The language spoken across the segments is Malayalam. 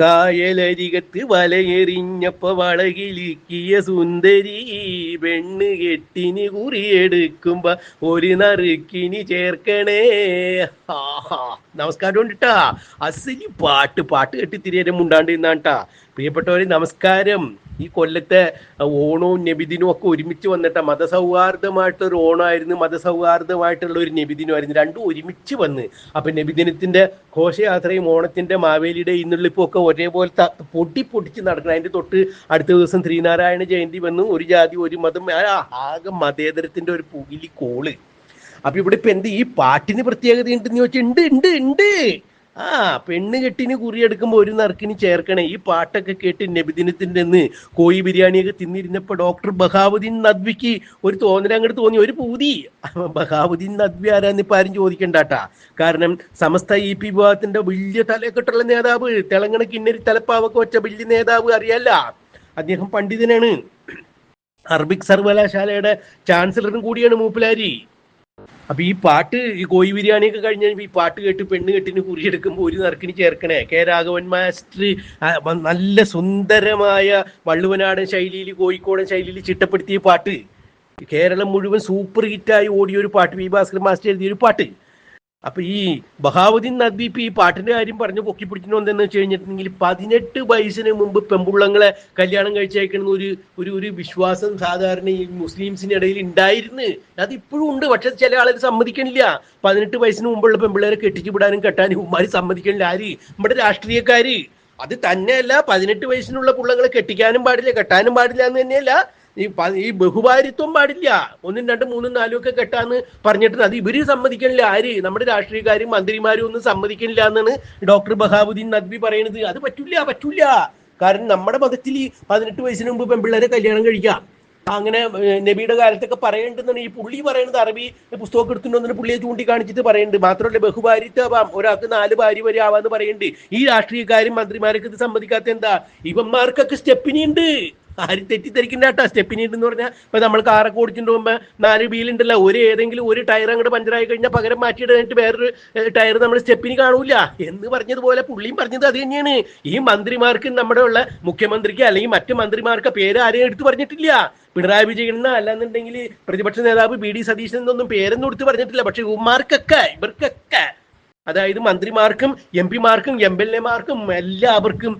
കായലരികത്ത് വലയെറിഞ്ഞപ്പ വളകിലിക്കിയ സുന്ദരി പെണ്ണ് കെട്ടിന് കുറിയെടുക്കുമ്പ ഒരു നറുക്കിനി ചേർക്കണേ. നമസ്കാരം ഉണ്ടിട്ടാ അസിനി പാട്ട് പാട്ട് കെട്ടി തിരിയേരം ഉണ്ടാണ്ട് ഇന്നാട്ടാ പ്രിയപ്പെട്ടവരെ നമസ്കാരം. ഈ കൊല്ലത്തെ ഓണവും നബിദിനും ഒക്കെ ഒരുമിച്ച് വന്നിട്ട് മതസൗഹാർദ്ദമായിട്ടുള്ള ഒരു ഓണമായിരുന്നു മതസൗഹാർദ്ദമായിട്ടുള്ള ഒരു നബിദിനമായിരുന്നു. രണ്ടും ഒരുമിച്ച് വന്ന്. അപ്പം നബിദിനത്തിന്റെ ഘോഷയാത്രയും ഓണത്തിന്റെ മാവേലിയുടെ ഇന്നുള്ളിപ്പോ ഒക്കെ ഒരേപോലത്തെ പൊടി പൊടിച്ച് നടക്കണം. അതിന്റെ തൊട്ട് അടുത്ത ദിവസം ശ്രീനാരായണ ജയന്തി വന്നു. ഒരു ജാതി ഒരു മതം. ആകെ മതേതരത്തിന്റെ ഒരു പുകിലി കോൾ. അപ്പൊ ഇവിടെ ഇപ്പൊ എന്ത് ഈ പാട്ടിന് പ്രത്യേകത ഉണ്ടെന്ന് ചോദിച്ചാൽ ഉണ്ട് ഉണ്ട് ഉണ്ട്. ആ പെണ്ണ് കെട്ടിന് കുറിയെടുക്കുമ്പോ ഒരു നറുക്കിന് ചേർക്കണേ. ഈ പാട്ടൊക്കെ കേട്ട് നബിദിനത്തിന്റെ അന്ന് കോഴി ബിരിയാണിയൊക്കെ തിന്നിരുന്നപ്പോ ഡോക്ടർ ബഹാവുദ്ദീൻ നദ്വിക്ക് ഒരു തോന്നൽ അങ്ങോട്ട് തോന്നി ഒരു പൂതി. ബഹാവുദ്ദീൻ നദ്വി ആരാന്ന് ഇപ്പൊ ആരും ചോദിക്കണ്ടാട്ടാ. കാരണം സമസ്ത ഇ പി വിഭാഗത്തിന്റെ വലിയ തലക്കെട്ടുള്ള നേതാവ് തെലങ്കണ കിന്നരി തലപ്പാവൊക്കെ വെച്ച വലിയ നേതാവ് അറിയല്ല. അദ്ദേഹം പണ്ഡിതനാണ്. അറബിക് സർവകലാശാലയുടെ ചാൻസലറും കൂടിയാണ് മൂപ്പിലാരി. അപ്പൊ ഈ പാട്ട് ഈ കോഴി ബിരിയാണിയൊക്കെ കഴിഞ്ഞ ഈ പാട്ട് കേട്ട് പെണ്ണ് കെട്ടിന് കുറിയെടുക്കുമ്പോൾ ഒരു നറുക്കിന് ചേർക്കണേ. കെ രാഘവൻ മാസ്റ്റർ നല്ല സുന്ദരമായ വള്ളുവനാടൻ ശൈലിയിൽ കോഴിക്കോടൻ ശൈലിയിൽ ചിട്ടപ്പെടുത്തിയ പാട്ട്. കേരളം മുഴുവൻ സൂപ്പർ ഹിറ്റായി ഓടിയ ഒരു പാട്ട് വി ഭാസ്കർ മാസ്റ്റർ എഴുതിയ ഒരു പാട്ട്. അപ്പൊ ഈ ബഹാവുദ്ദീൻ ഇപ്പൊ ഈ പാട്ടിന്റെ കാര്യം പറഞ്ഞു പൊക്കി പിടിക്കുന്നു എന്തെന്ന് വെച്ച് കഴിഞ്ഞിട്ടുണ്ടെങ്കിൽ പതിനെട്ട് വയസ്സിന് മുമ്പ് പെമ്പുള്ളങ്ങളെ കല്യാണം കഴിച്ചയക്കണമെന്ന് ഒരു ഒരു ഒരു വിശ്വാസം സാധാരണ ഈ മുസ്ലിംസിന്റെ ഇടയിൽ ഉണ്ടായിരുന്നു. അത് ഇപ്പോഴും ഉണ്ട്. പക്ഷെ ചില ആളുകൾ സമ്മതിക്കണില്ല. പതിനെട്ട് വയസ്സിന് മുമ്പുള്ള പെമ്പിള്ളേരെ കെട്ടിച്ചു വിടാനും കെട്ടാനും ഉമ്മാര് സമ്മതിക്കണില്ല. ആര്? നമ്മുടെ രാഷ്ട്രീയക്കാര്. അത് തന്നെയല്ല പതിനെട്ട് വയസ്സിനുള്ള പിള്ളങ്ങളെ കെട്ടിക്കാനും പാടില്ല കെട്ടാനും പാടില്ല എന്ന് തന്നെയല്ല ഈ ഈ ബഹുഭാരിത്വം പാടില്ല. ഒന്നും രണ്ടും മൂന്നും നാലും ഒക്കെ കെട്ടാന്ന് പറഞ്ഞിട്ട് അത് ഇവർ സമ്മതിക്കണില്ല. ആര്? നമ്മുടെ രാഷ്ട്രീയക്കാരും മന്ത്രിമാരും ഒന്നും സമ്മതിക്കണില്ല എന്നാണ് ഡോക്ടർ ബഹാബുദ്ദീൻ നദ്വി പറയുന്നത് അത് പറ്റൂല പറ്റൂല കാരണം നമ്മുടെ മതത്തിൽ ഈ പതിനെട്ട് വയസ്സിന് മുമ്പ് പെൺപിള്ളേരെ കല്യാണം കഴിക്കാം. അങ്ങനെ നബിയുടെ കാലത്തൊക്കെ പറയേണ്ടതെന്നാണ് ഈ പുള്ളി പറയുന്നത് അറബി പുസ്തകം എടുത്തുണ്ടെന്ന് പുള്ളിയെ ചൂണ്ടിക്കാണിച്ചിട്ട് പറയുന്നുണ്ട് മാത്രമല്ല ബഹുഭാരിത്വം ഒരാൾക്ക് നാല് ഭാര്യ വരെ ആവാന്ന് പറയുന്നുണ്ട് ഈ രാഷ്ട്രീയക്കാരും മന്ത്രിമാരൊക്കെ ഇത് സമ്മതിക്കാത്ത എന്താ? ഇവന്മാർക്കൊക്കെ സ്റ്റെപ്പിനി ഉണ്ട് ആരും തെറ്റിദ്ധരിക്കണ്ട കേട്ടോ സ്റ്റെപ്പിനി എന്ന് പറഞ്ഞാൽ ഇപ്പൊ നമ്മൾ കാറൊക്കെ ഓടിച്ചിട്ട് പോകുമ്പോ നാല് വീലുണ്ടല്ലോ ഒരു ഏതെങ്കിലും ഒരു ടയർ അങ്ങോട്ട് പഞ്ചറായി കഴിഞ്ഞാൽ പകരം മാറ്റിയിട്ട് കഴിഞ്ഞിട്ട് വേറൊരു ടയർ നമ്മൾ സ്റ്റെപ്പിന് കാണൂല. എന്ന് പറഞ്ഞതുപോലെ പുള്ളിയും പറഞ്ഞത് അത് തന്നെയാണ്. ഈ മന്ത്രിമാർക്ക് നമ്മുടെ ഉള്ള മുഖ്യമന്ത്രിക്ക് അല്ലെങ്കിൽ മറ്റു മന്ത്രിമാർക്ക് പേര് ആരെയും എടുത്തു പറഞ്ഞിട്ടില്ല. പിണറായി വിജയൻ അല്ലാന്നുണ്ടെങ്കിൽ പ്രതിപക്ഷ നേതാവ് ബി ഡി സതീശൻ എന്നൊന്നും പേരൊന്നും എടുത്ത് പറഞ്ഞിട്ടില്ല. പക്ഷെ ഇവന്മാർക്കൊക്കെ ഇവർക്കൊക്കെ അതായത് മന്ത്രിമാർക്കും എം പിമാർക്കും എം എൽ എമാർക്കും എല്ലാവർക്കും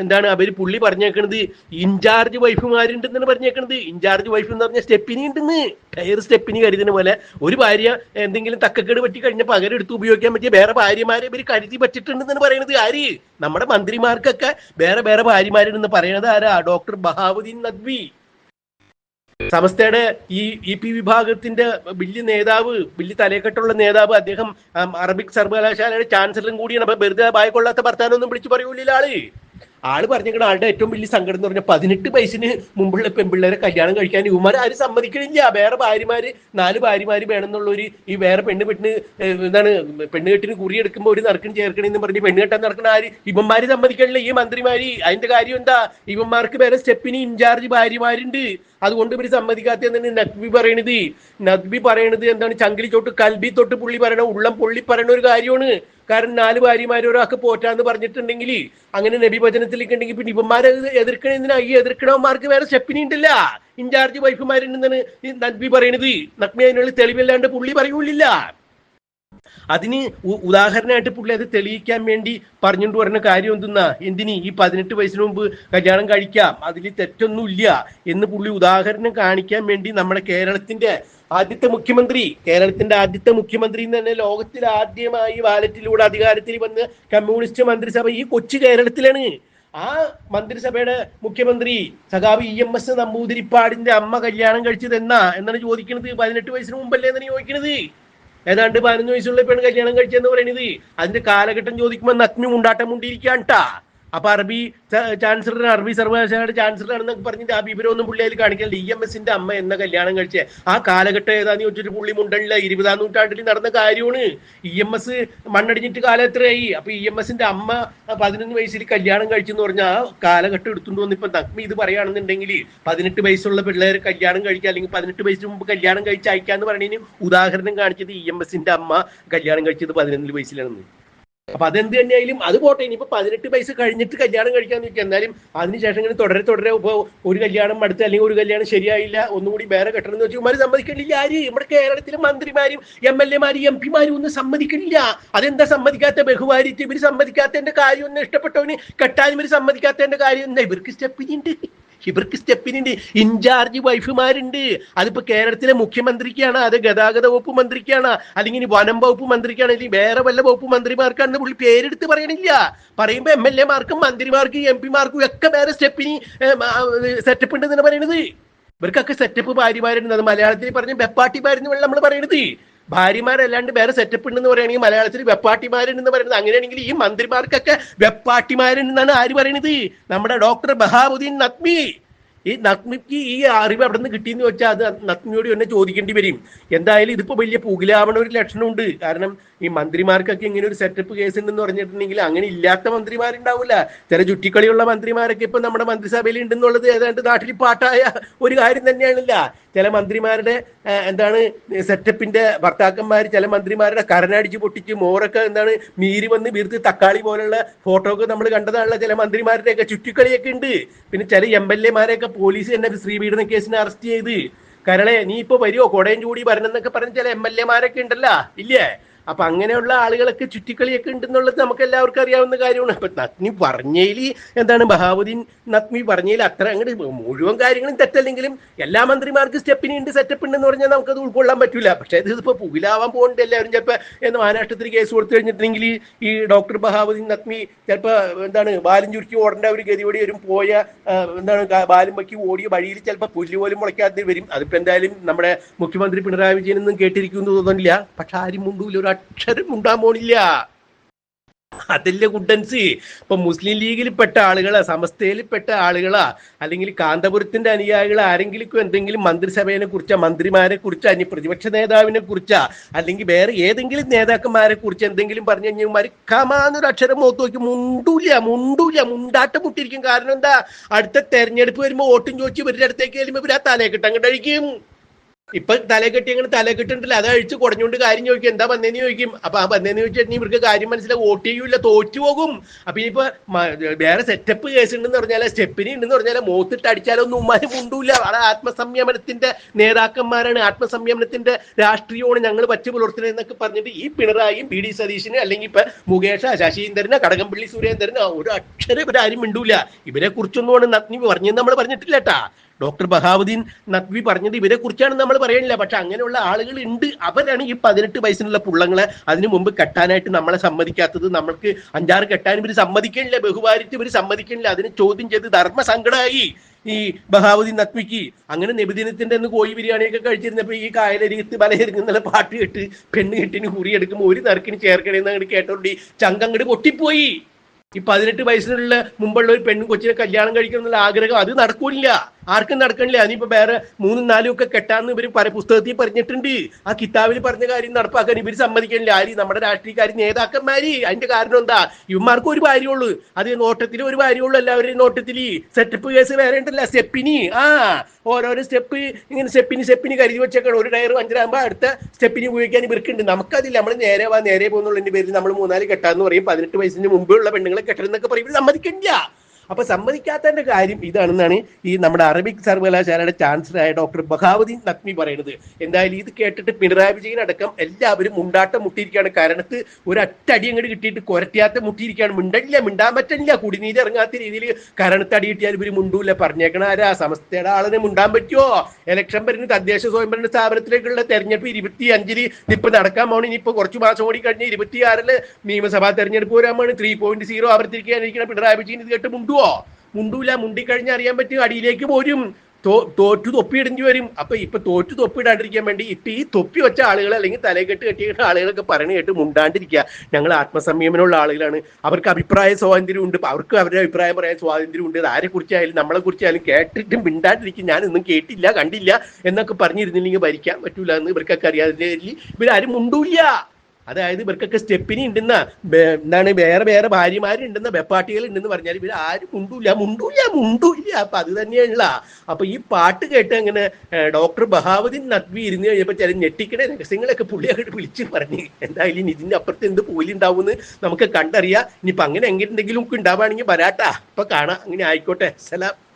എന്താണ് അവർ പുള്ളി പറഞ്ഞേക്കണത് ഇൻചാർജ് വൈഫുമാരുണ്ടെന്നാണ് പറഞ്ഞേക്കണത്. ഇൻചാർജ് വൈഫ് എന്ന് പറഞ്ഞ സ്റ്റെപ്പിനി ഉണ്ടെന്ന്. കയർ സ്റ്റെപ്പിനി കരുതുന്ന പോലെ ഒരു ഭാര്യ എന്തെങ്കിലും തക്കക്കേട് പറ്റി കഴിഞ്ഞ പകരം എടുത്ത് ഉപയോഗിക്കാൻ പറ്റിയ വേറെ ഭാര്യമാരെ ഇവർ കരുതി പറ്റിട്ടുണ്ടെന്ന് പറയുന്നത് ആര്? നമ്മുടെ മന്ത്രിമാർക്കൊക്കെ വേറെ വേറെ ഭാര്യമാരുണ്ടെന്ന് പറയുന്നത് ആരാ? ഡോക്ടർ ബഹാവുദ്ദീൻ നദ്വി. സമസ്തയുടെ ഈ ഇ പി വിഭാഗത്തിന്റെ വലിയ നേതാവ് വലിയ തലയെക്കെട്ടുള്ള നേതാവ് അദ്ദേഹം അറബിക് സർവകലാശാലയുടെ ചാൻസലറും കൂടിയാണ്. അപ്പൊ വെറുതെ ഭയ കൊള്ളാത്ത ഭർത്താനൊന്നും വിളിച്ചു പറയൂലില്ല ആൾ ആൾ പറഞ്ഞിരിക്കണ ആളുടെ ഏറ്റവും വലിയ സങ്കടം എന്ന് പറഞ്ഞാൽ പതിനെട്ട് വയസ്സിന് മുമ്പുള്ള പെൺപിള്ളേരെ കല്യാണം കഴിക്കാൻ ഇവന്മാർ ആരും സമ്മതിക്കണില്ല. വേറെ ഭാര്യമാര് നാല് ഭാര്യമാര് വേണമെന്നുള്ള ഒരു ഈ വേറെ പെണ്ണ് പെട്ടിന് എന്താണ് പെണ്ണ് കെട്ടിന് കുറിയെടുക്കുമ്പോൾ ഒരു നറുക്കിന് ചേർക്കണെന്ന് പറഞ്ഞ് പെണ്ണ് കെട്ടാൻ നടക്കുന്ന ആര്? ഇവന്മാര് സമ്മതിക്കണില്ല. ഈ മന്ത്രിമാര് അതിന്റെ കാര്യം എന്താ? ഇവന്മാർക്ക് വേറെ സ്റ്റെപ്പിന് ഇൻചാർജ് ഭാര്യമാരുണ്ട്. അതുകൊണ്ട് ഇവർ സമ്മതിക്കാത്ത നദ്ബി പറയണത്. നദ്ബി പറയണത് എന്താണ്? ചങ്കിലി തൊട്ട് കൽബി തൊട്ട് പുള്ളി പറയണ ഉള്ളം പൊള്ളി പറയണ ഒരു കാര്യമാണ്. കാരണം നാല് ഭാര്യമാര് ഒരാൾക്ക് പോറ്റാന്ന് പറഞ്ഞിട്ടുണ്ടെങ്കിൽ അങ്ങനെ നബി വചനത്തിലേക്ക് ഉണ്ടെങ്കിൽ പിന്നെ ഇവന്മാരെ എതിർക്കണെന്തിനാ ഈ എതിർക്കണവന്മാർക്ക് വേറെ ചെപ്പിനി ഉണ്ടല്ല. ഇൻചാർജ് വൈഫുമാരുണ്ടെന്നാണ് നബി പറയണത്. നഗ്മി അതിനുള്ള തെളിവില്ലാണ്ട് പുള്ളി പറയൂലില്ല. അതിന് ഉദാഹരണമായിട്ട് പുള്ളി അത് തെളിയിക്കാൻ വേണ്ടി പറഞ്ഞുകൊണ്ട് പറഞ്ഞ കാര്യം എന്തെന്നാ? എന്തിന്? ഈ പതിനെട്ട് വയസ്സിന് മുമ്പ് കല്യാണം കഴിക്കാം. അതിൽ തെറ്റൊന്നുമില്ല എന്ന് പുള്ളി ഉദാഹരണം കാണിക്കാൻ വേണ്ടി നമ്മുടെ കേരളത്തിന്റെ ആദ്യത്തെ മുഖ്യമന്ത്രി കേരളത്തിന്റെ ആദ്യത്തെ മുഖ്യമന്ത്രി എന്ന് തന്നെ ലോകത്തിൽ ആദ്യമായി വാലറ്റിലൂടെ അധികാരത്തിൽ വന്ന് കമ്മ്യൂണിസ്റ്റ് മന്ത്രിസഭ ഈ കൊച്ചു കേരളത്തിലാണ്. ആ മന്ത്രിസഭയുടെ മുഖ്യമന്ത്രി സഖാവ് ഇ എം എസ് നമ്പൂതിരിപ്പാടിന്റെ അമ്മ കല്യാണം കഴിച്ചത് എന്നാ? എന്നാണ് ചോദിക്കുന്നത്. പതിനെട്ട് വയസ്സിന് മുമ്പല്ലേ എന്നാണ് ചോദിക്കുന്നത്. ഏതാണ്ട് പതിനൊന്ന് വയസ്സുള്ള പെണ്ണ് കല്യാണം കഴിച്ചെന്ന് പറയുന്നത് അതിന്റെ കാലഘട്ടം ചോദിക്കുമ്പോൾ നഗ്നും ഉണ്ടാട്ടം മുണ്ടിയിരിക്കാണ്ടാ അപ്പൊ അറബി ചാൻസലർ അറബി സർവകലാശാലയുടെ ചാൻസലർ പറഞ്ഞിട്ട് ആ വിവരമൊന്നും പുള്ളി അതിൽ കാണിക്കില്ല ഇ എം എസിന്റെ അമ്മ എന്ന കല്യാണം കഴിച്ചേ. ആ കാലഘട്ടം ഏതാന്ന് ചോദിച്ചിട്ട് പുള്ളി മുണ്ടല്ല ഇരുപതാം നൂറ്റാണ്ടിൽ നടന്ന കാര്യമാണ്. ഇ എം എസ് മണ്ണടിഞ്ഞിട്ട് കാലം എത്രയായി? അപ്പൊ ഇ എം എസിന്റെ അമ്മ പതിനൊന്ന് വയസ്സിൽ കല്യാണം കഴിച്ചെന്ന് പറഞ്ഞാൽ ആ കാലഘട്ടം എടുത്തുകൊണ്ട് വന്ന് ഇപ്പൊ നഗ്മി ഇത് പറയുകയാണെന്നുണ്ടെങ്കിൽ പതിനെട്ട് വയസ്സുള്ള പിള്ളേർ കല്യാണം കഴിക്കുക അല്ലെങ്കിൽ പതിനെട്ട് വയസ്സിന് മുമ്പ് കല്യാണം കഴിച്ച് അയക്കാന്ന് പറയുന്നതിന് ഉദാഹരണം കാണിച്ചത് ഇ എം എസിന്റെ അമ്മ കല്യാണം കഴിച്ചത് പതിനൊന്നിൽ വയസ്സിലാണെന്ന്. അപ്പൊ അതെന്ത് തന്നെയായാലും അത് പോട്ടെ ഇനിയിപ്പോ പതിനെട്ട് വയസ്സ് കഴിഞ്ഞിട്ട് കല്യാണം കഴിക്കാന്ന് വെച്ചാൽ എന്നാലും അതിനുശേഷം ഇങ്ങനെ തുടരെ തുടരെ ഇപ്പൊ ഒരു കല്യാണം അടുത്ത് അല്ലെങ്കിൽ ഒരു കല്യാണം ശരിയായില്ല ഒന്നുകൂടി വേറെ കെട്ടണം എന്ന് വെച്ചാൽ ഉമ്മാര് സമ്മതിക്കണില്ല. ആര്? നമ്മുടെ കേരളത്തിലെ മന്ത്രിമാരും എം എൽ എമാരും എം പിമാരും ഒന്നും സമ്മതിക്കണില്ല. അതെന്താ സമ്മതിക്കാത്ത ബഹുമാരിച്ച് ഇവർ സമ്മതിക്കാത്തതിന്റെ കാര്യം ഒന്നും ഇഷ്ടപ്പെട്ടവന് കെട്ടാൻ ഇവർ സമ്മതിക്കാത്തതിന്റെ കാര്യം എന്താ ഇവർക്ക് സ്റ്റെപ്പിനുണ്ട് ഇവർക്ക് സ്റ്റെപ്പിനുണ്ട്. ഇൻചാർജ് വൈഫുമാരുണ്ട്. അതിപ്പോ കേരളത്തിലെ മുഖ്യമന്ത്രിക്കാണ് അത് ഗതാഗത വകുപ്പ് മന്ത്രിക്കാണ് അല്ലെങ്കിൽ വനം വകുപ്പ് മന്ത്രിക്കാണ് അല്ലെങ്കിൽ വേറെ വല്ല വകുപ്പ് മന്ത്രിമാർക്കാണെന്ന് പുള്ളി പേരെടുത്ത് പറയണില്ല. പറയുമ്പോ എം എൽ എമാർക്കും മന്ത്രിമാർക്കും എം പിമാർക്കും ഒക്കെ വേറെ സ്റ്റെപ്പിന് സെറ്റപ്പ് ഉണ്ടെന്നാണ് പറയണത്. ഇവർക്കൊക്കെ സെറ്റപ്പ് ഭാര്യമാരുണ്ട്. അത് മലയാളത്തിൽ പറഞ്ഞ വെപ്പാട്ടിമാരെന്ന് നമ്മൾ പറയണത്. ഭാര്യമാരല്ലാണ്ട് വേറെ സെറ്റപ്പ് ഉണ്ടെന്ന് പറയുകയാണെങ്കിൽ മലയാളത്തിൽ വെപ്പാട്ടിമാരുണ്ടെന്ന് പറയുന്നത് അങ്ങനെയാണെങ്കിൽ ഈ മന്ത്രിമാർക്കൊക്കെ വെപ്പാട്ടിമാരുണ്ടെന്നാണ് ആര് പറയണത് നമ്മുടെ ഡോക്ടർ ബഹാബുദ്ദീൻ നത്മി ഈ നഗ്മിക്ക് ഈ അറിവ് അവിടെ നിന്ന് കിട്ടിയെന്ന് വെച്ചാൽ അത് നഗ്മിയോട് തന്നെ ചോദിക്കേണ്ടി വരും. എന്തായാലും ഇതിപ്പോ വലിയ പുകിലാവണ ഒരു ലക്ഷണമുണ്ട്. കാരണം ഈ മന്ത്രിമാർക്കൊക്കെ ഇങ്ങനെ ഒരു സെറ്റപ്പ് കേസ് ഉണ്ടെന്ന് പറഞ്ഞിട്ടുണ്ടെങ്കിൽ അങ്ങനെ ഇല്ലാത്ത മന്ത്രിമാരുണ്ടാവില്ല ചില ചുറ്റിക്കളിയുള്ള മന്ത്രിമാരൊക്കെ ഇപ്പൊ നമ്മുടെ മന്ത്രിസഭയിൽ ഉണ്ടെന്നുള്ളത് ഏതാണ്ട് നാട്ടിൽ പാട്ടായ ഒരു കാര്യം തന്നെയാണില്ല. ചില മന്ത്രിമാരുടെ എന്താണ് സെറ്റപ്പിന്റെ ഭർത്താക്കന്മാർ ചില മന്ത്രിമാരുടെ കരനടിച്ച് പൊട്ടിച്ച് മോറൊക്കെ എന്താണ് മീരി വന്ന് വീർത്ത് തക്കാളി പോലുള്ള ഫോട്ടോ ഒക്കെ നമ്മൾ കണ്ടതാണല്ലോ ചില മന്ത്രിമാരുടെയൊക്കെ ചുറ്റിക്കളിയൊക്കെ ഉണ്ട്. പിന്നെ ചില എം എൽ എമാരെയൊക്കെ പോലീസ് തന്നെ ശ്രീപീഡന കേസിനെ അറസ്റ്റ് ചെയ്ത്. കരളെ നീ ഇപ്പൊ വരുമോ കൊടയും ചൂടി വരണം എന്നൊക്കെ പറഞ്ഞ ചില എം എൽ എമാരൊക്കെ ഉണ്ടല്ലോ? ഇല്ലേ? അപ്പൊ അങ്ങനെയുള്ള ആളുകളൊക്കെ ചുറ്റിക്കളിയൊക്കെ ഉണ്ടെന്നുള്ളത് നമുക്ക് എല്ലാവർക്കും അറിയാവുന്ന കാര്യമാണ്. അപ്പൊ നഗ്നി പറഞ്ഞതിൽ എന്താണ്? ബഹാവുദ്ദീൻ നഗ്മി പറഞ്ഞതിൽ അത്ര അങ്ങോട്ട് മുഴുവൻ കാര്യങ്ങളും തെറ്റല്ലെങ്കിലും എല്ലാ മന്ത്രിമാർക്ക് സ്റ്റെപ്പിന് ഉണ്ട് സെറ്റപ്പ് ഉണ്ടെന്ന് പറഞ്ഞാൽ അത് ഉൾക്കൊള്ളാൻ പറ്റൂല. പക്ഷേ ഇതിപ്പോ പുകിലാവാൻ പോകുന്നുണ്ട് എല്ലാവരും. ചിലപ്പോൾ എന്ന് മഹാരാഷ്ട്രത്തിൽ കേസ് കൊടുത്തു കഴിഞ്ഞിട്ടുണ്ടെങ്കിൽ ഈ ഡോക്ടർ ബഹാവുദ്ദീൻ നഗ്മി ചിലപ്പോൾ എന്താണ് ബാലും ചുരുക്കി ഓടേണ്ട ഒരു ഗതിയോടി വരും. പോയ എന്താണ് ബാലും വയ്ക്കി ഓടിയ വഴിയിൽ ചിലപ്പോൾ പുല്ല് പോലും മുളയ്ക്കാതെ വരും. അതിപ്പോ എന്തായാലും നമ്മുടെ മുഖ്യമന്ത്രി പിണറായി വിജയനൊന്നും കേട്ടിരിക്കുന്നു തോന്നുന്നില്ല. പക്ഷെ ആരും മുണ്ടൂല ഒരു അക്ഷരം ഉണ്ടാൻ പോണില്ല. അതല്ല ഗുഡൻസ് ഇപ്പൊ മുസ്ലിം ലീഗിൽ പെട്ട ആളുകളാ സമസ്തയിൽ പെട്ട ആളുകളാ അല്ലെങ്കിൽ കാന്തപുരത്തിന്റെ അനുയായികൾ ആരെങ്കിലും എന്തെങ്കിലും മന്ത്രിസഭയെ കുറിച്ചാ മന്ത്രിമാരെ കുറിച്ചാ ഇനി പ്രതിപക്ഷ നേതാവിനെ കുറിച്ചാ അല്ലെങ്കിൽ വേറെ ഏതെങ്കിലും നേതാക്കന്മാരെ കുറിച്ച് എന്തെങ്കിലും പറഞ്ഞു കഴിഞ്ഞാൽ കമാന്നൊരു അക്ഷരം മുഖത്ത് നോക്കി മുണ്ടൂല മുണ്ടൂല മുണ്ടാട്ടം മുട്ടിരിക്കും കാരണം എന്താ? അടുത്ത തെരഞ്ഞെടുപ്പ് വരുമ്പോ വോട്ടും ചോദിച്ചു ഇവരുടെ അടുത്തേക്ക് വരുമ്പോ ഇവർ ആ അഴിക്കും. ഇപ്പൊ തലകെട്ടി അങ്ങനെ തലകെട്ടിട്ടില്ല അത് അഴിച്ച് കുടഞ്ഞുകൊണ്ട് കാര്യം ചോദിക്കും. എന്താ വന്നേന്ന് ചോദിക്കും. അപ്പൊ ആ വന്നേന്ന് ചോദിച്ചിട്ടുണ്ടെങ്കിൽ ഇവർക്ക് കാര്യം മനസ്സിലായി വോട്ട് ചെയ്യൂല തോറ്റു പോകും. അപ്പൊ ഇനിയിപ്പോ വേറെ സെറ്റപ്പ് കേസ് ഉണ്ടെന്ന് പറഞ്ഞാൽ സ്റ്റെപ്പിനി ഉണ്ടെന്ന് പറഞ്ഞാൽ മൂത്തിട്ട് അടിച്ചാലൊന്നും ഉമ്മാര് മുണ്ടൂല. അവിടെ ആത്മസംയമനത്തിന്റെ നേതാക്കന്മാരാണ്. ആത്മസംയമനത്തിന്റെ രാഷ്ട്രീയമാണ് ഞങ്ങൾ പറ്റു പുലർത്തുന്നത് എന്നൊക്കെ പറഞ്ഞിട്ട് ഈ പിണറായിയും പി ഡി സതീശിന് അല്ലെങ്കിൽ ഇപ്പൊ മുകേഷ ശശീന്ദ്രന് കടകംപള്ളി സുരേന്ദ്രന് ഒരു അക്ഷരം ഇവരാരും മിണ്ടൂല. ഇവരെ കുറിച്ചൊന്നും ആണ് പറഞ്ഞു നമ്മൾ പറഞ്ഞിട്ടില്ല കേട്ടാ ഡോക്ടർ ബഹാവുദ്ദീൻ നഖ്വി പറഞ്ഞത് ഇവരെ കുറിച്ചാണ് നമ്മൾ പറയണില്ല. പക്ഷെ അങ്ങനെയുള്ള ആളുകൾ ഉണ്ട് അവരാണ് ഈ പതിനെട്ട് വയസ്സിനുള്ള പുള്ളങ്ങളെ അതിനു മുമ്പ് കെട്ടാനായിട്ട് നമ്മളെ സമ്മതിക്കാത്തത്. നമ്മൾക്ക് അഞ്ചാറ് കെട്ടാൻ ഇവർ സമ്മതിക്കണില്ല. ബഹുഭാരിച്ച് ഇവർ സമ്മതിക്കണില്ല. അതിന് ചോദ്യം ചെയ്ത് ധർമ്മ സങ്കടമായി ഈ ബഹാവുദ്ദീൻ നഖ്വിക്ക്. അങ്ങനെ നബിദിനത്തിന്റെ അന്ന് കോഴി ബിരിയാണിയൊക്കെ കഴിച്ചിരുന്നപ്പോ ഈ കായലരികത്ത് ബലഹരിക്കുന്ന പാട്ട് കേട്ട് പെണ്ണ് കെട്ടിന് കുറിയെടുക്കുമ്പോൾ ഒരു നറുക്കിന് ചേർക്കണേന്ന് അങ്ങോട്ട് കേട്ടോണ്ടി ചങ്കങ്ങട് പൊട്ടിപ്പോയി. ഈ പതിനെട്ട് വയസ്സിനുള്ള മുമ്പുള്ള ഒരു പെണ്ണും കൊച്ചിനെ കല്യാണം കഴിക്കണം എന്നുള്ള ആഗ്രഹം അത് നടക്കൂല ആർക്കും നടക്കണില്ല. അതിനിപ്പോ വേറെ മൂന്നും നാലും ഒക്കെ കെട്ടാന്ന് ഇവർ പല പുസ്തകത്തിൽ പറഞ്ഞിട്ടുണ്ട്. ആ കിതാബിൽ പറഞ്ഞ കാര്യം നടപ്പാക്കാൻ ഇവർ സമ്മതിക്കണില്ല. ആര് നമ്മുടെ രാഷ്ട്രീയക്കാർ നേതാക്കന്മാര്. അതിന്റെ കാരണം എന്താ? ഇവന്മാർക്ക് ഒരു കാര്യമുള്ളൂ അത് നോട്ടത്തിൽ ഒരു കാര്യമുള്ളൂ എല്ലാവരും നോട്ടത്തിൽ സെറ്റപ്പ് കേസ് വേറെ ഉണ്ടല്ല. സ്റ്റെപ്പിനി. ആ ഓരോരോ സ്റ്റെപ്പ് ഇങ്ങനെ സ്റ്റെപ്പിന് സ്റ്റെപ്പിന് കരുതി വെച്ചേക്കണം. ഒരു ടയർ അഞ്ചരാകുമ്പോൾ അടുത്ത സ്റ്റെപ്പിന് ഉപയോഗിക്കാൻ ഇവർക്കുണ്ട്. നമുക്കതില്ല. നമ്മൾ നേരെ വാ നേരെ പോകുന്നുള്ളതിന്റെ പേരിൽ നമ്മൾ മൂന്നാൽ കെട്ടാന്ന് പറയും. പതിനെട്ട് വയസ്സിന് മുമ്പുള്ള പെണ്ണുങ്ങളെ കെട്ടണം എന്നൊക്കെ പറയും സമ്മതിക്കണ്ട അപ്പൊ സമ്മതിക്കാത്തതിന്റെ കാര്യം ഇതാണെന്നാണ് ഈ നമ്മുടെ അറബിക് സർവകലാശാലയുടെ ചാൻസലറായ ഡോക്ടർ ബഹാവുദ്ദീൻ നഖ്മി പറയുന്നത്. എന്തായാലും ഇത് കേട്ടിട്ട് പിണറായി വിജയൻ അടക്കം എല്ലാവരും മുണ്ടാട്ടം മുട്ടിയിരിക്കുകയാണ്. കാരണത്ത് ഒരു അടി അങ്ങോട്ട് കിട്ടിയിട്ട് കൊരട്ടിയാത്ത മുട്ടിയിരിക്കുകയാണ്. മിണ്ടല്ല മിണ്ടാൻ പറ്റില്ല കുടിനീര് ഇറങ്ങാത്ത രീതിയിൽ കരണത്തടി കിട്ടിയാൽ ഇവർ മുണ്ടൂല. പറഞ്ഞേക്കണ ആരാ? സമസ്തയുടെ ആളിനെ മുണ്ടാൻ പറ്റുമോ ഇലക്ഷൻ വരുന്ന തദ്ദേശ സ്വയംഭരണ സ്ഥാപനത്തിലേക്കുള്ള തെരഞ്ഞെടുപ്പ് ഇരുപത്തി അഞ്ചിൽ ഇപ്പൊ നടക്കാൻ പോകണം ഇനിയിപ്പോ കുറച്ച് മാസം കൂടി കഴിഞ്ഞ് ഇരുപത്തിയാറിൽ നിയമസഭാ തെരഞ്ഞെടുപ്പ് വരാമാണ് ത്രീ പോയിന്റ് സീറോ ആവർത്തിക്കാനിരിക്കുന്ന പിണറായി വിജയൻ ഇത് കേട്ട് മുണ്ടുവോ? മുണ്ടൂല മുണ്ടിക്കഴിഞ്ഞ് അറിയാൻ പറ്റും അടിയിലേക്ക് പോരും. തോറ്റു തൊപ്പിയിടേണ്ടി വരും. അപ്പൊ ഇപ്പൊ തോറ്റു തൊപ്പിയിടാണ്ടിരിക്കാൻ വേണ്ടി ഇപ്പൊ ഈ തൊപ്പി വെച്ച ആളുകൾ അല്ലെങ്കിൽ തലകെട്ട് കെട്ടിയ ആളുകളൊക്കെ പറഞ്ഞു കേട്ട് മുണ്ടാണ്ടിരിക്കുക. ഞങ്ങൾ ആത്മസംയമനമുള്ള ആളുകളാണ്. അവർക്ക് അഭിപ്രായ സ്വാതന്ത്ര്യം ഉണ്ട് അവർക്ക് അവരുടെ അഭിപ്രായം പറയാൻ സ്വാതന്ത്ര്യം ഉണ്ട് ആരെ കുറിച്ചായാലും നമ്മളെ കുറിച്ചായാലും കേട്ടിട്ടും മിണ്ടാണ്ടിരിക്കും. ഞാനൊന്നും കേട്ടില്ല കണ്ടില്ല എന്നൊക്കെ പറഞ്ഞിരുന്നില്ലെങ്കിൽ ഭരിക്കാൻ പറ്റൂല എന്ന് ഇവർക്കൊക്കെ അറിയാതെ ഇവരാരും മുണ്ടൂല്ല. അതായത് ഇവർക്കൊക്കെ സ്റ്റെപ്പിനി ഉണ്ടെന്ന എന്താണ് വേറെ വേറെ ഭാര്യമാരുണ്ടെന്ന വെപ്പാട്ടികൾ ഉണ്ടെന്ന് പറഞ്ഞാൽ ഇവർ ആരും മുണ്ടൂല്ല മുണ്ടൂല്ല മുണ്ടൂല്ല അപ്പൊ അത് തന്നെയുള്ള അപ്പൊ ഈ പാട്ട് കേട്ട് അങ്ങനെ ഡോക്ടർ ബഹാവുദ്ദീൻ നദ്വി ഇരുന്ന് കഴിഞ്ഞപ്പോ ചില ഞെട്ടിക്കണ രഹസ്യങ്ങളൊക്കെ പുള്ളി അങ്ങോട്ട് വിളിച്ച് പറഞ്ഞു. എന്തായാലും ഇതിന്റെ അപ്പുറത്ത് എന്ത് പോലി ഉണ്ടാവുമെന്ന് നമുക്ക് കണ്ടറിയാം. ഇനിയിപ്പോ അങ്ങനെ എങ്ങനെ എന്തെങ്കിലും ഒക്കെ ഉണ്ടാവുകയാണെങ്കിൽ വരാട്ടാ. ഇപ്പൊ കാണാം. അങ്ങനെ ആയിക്കോട്ടെ. സലാം.